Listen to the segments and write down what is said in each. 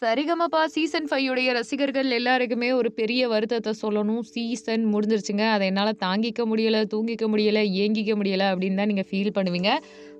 Sa Re Ga Ma Pa season five உடைய ரசிகர்கள் எல்லாருக்குமே ஒரு பெரிய வருத்தத்தை சொல்லணும். சீசன் முடிஞ்சிருச்சுங்க. அதை என்னால் தாங்கிக்க முடியலை தூங்கிக்க முடியலை ஏங்கிக்க முடியலை அப்படின்னு தான் நீங்கள் ஃபீல் பண்ணுவீங்க.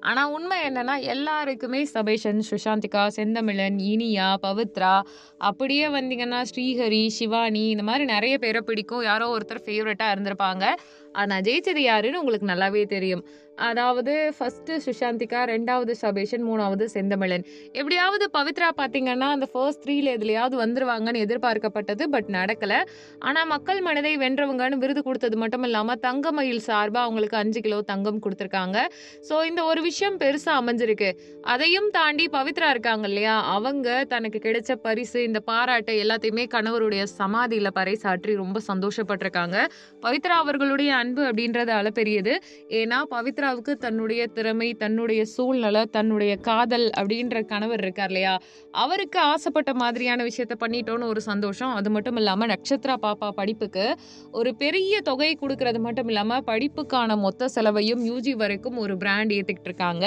ஆனால் உண்மை என்னென்னா எல்லாருக்குமே சபேஷன், சுஷாந்திகா, செந்தமிழன், இனியா, பவித்ரா அப்படியே வந்தீங்கன்னா ஸ்ரீஹரி, சிவானி இந்த மாதிரி நிறைய பேரை பிடிக்கும். யாரோ ஒருத்தர் ஃபேவரட்டாக இருந்திருப்பாங்க. ஆனால் ஜெயிச்சது யாருன்னு உங்களுக்கு நல்லாவே தெரியும். அதாவது ஃபஸ்ட்டு சுஷாந்திகா, ரெண்டாவது சபேஷன், மூணாவது செந்தமிழன். எப்படியாவது பவித்ரா பார்த்தீங்கன்னா, அந்த ஃபர்ஸ்ட் த்ரீல எதுலையாவது வந்துருவாங்கன்னு எதிர்பார்க்கப்பட்டது. பட் நடக்கலை ஆனால் மக்கள் மனதை வென்றவங்கன்னு விருது கொடுத்தது மட்டும் இல்லாமல் தங்கமயில் சார்பாக அவங்களுக்கு அஞ்சு கிலோ தங்கம் கொடுத்துருக்காங்க ஸோ இந்த ஒரு விஷயம் பெருசா அமைஞ்சிருக்கு. அதையும் தாண்டி பவித்ரா இருக்காங்க இல்லையா? அவங்க தனக்கு கிடைச்ச பரிசு, இந்த பாராட்டு எல்லாத்தையுமே கணவருடைய சமாதியில பறைசாற்றி ரொம்ப சந்தோஷப்பட்டிருக்காங்க பவித்ரா அவர்களுடைய அன்பு அப்படின்றது அளப்பெரியது. ஏன்னா பவித்ராவுக்கு தன்னுடைய திறமை, தன்னுடைய சூழ்நிலை, தன்னுடைய காதல் அப்படின்ற கணவர் இருக்கார் இல்லையா? அவருக்கு ஆசைப்பட்ட மாதிரியான விஷயத்த பண்ணிட்டோம்னு ஒரு சந்தோஷம். அது மட்டும் இல்லாம நட்சத்திரா பாப்பா படிப்புக்கு ஒரு பெரிய தொகை கொடுக்கறது மட்டும் இல்லாம, படிப்புக்கான மொத்த செலவையும் யூஜி வரைக்கும் ஒரு பிராண்ட் ஏத்துக்கிட்டு இருக்காங்க.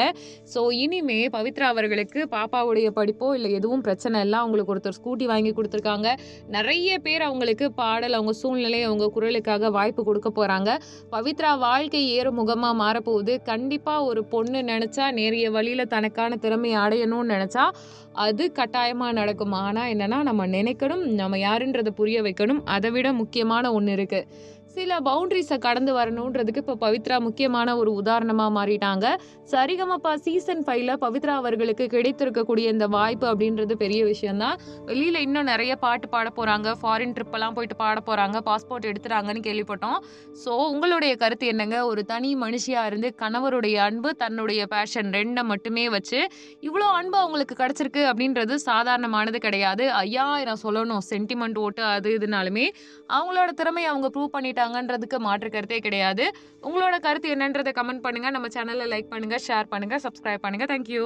ஸோ இனிமே பவித்ரா அவர்களுக்கு பாப்பாவுடைய படிப்போ, இல்லை எதுவும் பிரச்சனை இல்லை அவங்களுக்கு ஒருத்தர் ஸ்கூட்டி வாங்கி கொடுத்துருக்காங்க நிறைய பேர் அவங்களுக்கு பாடல், அவங்க சூழ்நிலை, அவங்க குரலுக்காக வாய்ப்பு கொடுக்க போகிறாங்க பவித்ரா வாழ்க்கை ஏறுமுகமா மாறப்போகுது. கண்டிப்பாக ஒரு பொண்ணு நினச்சா நேரிய வழியில் தனக்கான திறமைய அடையணும்னு நினச்சா அது கட்டாயமாக நடக்கும். ஆனால் என்னென்னா நம்ம நினைக்கணும், நம்ம யாருன்றதை புரிய வைக்கணும். அதை விட முக்கியமான ஒன்று இருக்குது சில பவுண்டரிஸை கடந்து வரணுன்றதுக்கு இப்போ பவித்ரா முக்கியமான ஒரு உதாரணமாக மாறிட்டாங்க. சரிகமப்பா சீசன் ஃபைவ்ல பவித்ரா அவர்களுக்கு கிடைத்திருக்கக்கூடிய இந்த வாய்ப்பு அப்படின்றது பெரிய விஷயம் தான். இன்னும் நிறைய பாட்டு பாட போகிறாங்க ஃபாரின் ட்ரிப்பெல்லாம் போயிட்டு பாட போகிறாங்க பாஸ்போர்ட் எடுத்துறாங்கன்னு கேள்விப்பட்டோம். ஸோ உங்களுடைய கருத்து என்னங்க? ஒரு தனி மனுஷியாக இருந்து கணவருடைய அன்பு, தன்னுடைய பேஷன் ரெண்டை மட்டுமே வச்சு, இவ்வளோ அன்பு அவங்களுக்கு கிடச்சிருக்கு அப்படின்றது சாதாரணமானது கிடையாது. 5000 சொல்லணும். சென்டிமெண்ட் ஓட்டு அது இதுனாலுமே, அவங்களோட திறமைய அவங்க ப்ரூவ் பண்ணிட்டாங்கன்றதுக்கு மாற்று கருத்தே கிடையாது. உங்களோட கருத்து என்னன்றதை கமெண்ட் பண்ணுங்கள் நம்ம சேனலில் லைக் பண்ணுங்கள் ஷேர் பண்ணுங்கள் சப்ஸ்கிரைப் பண்ணுங்கள் தேங்க் யூ.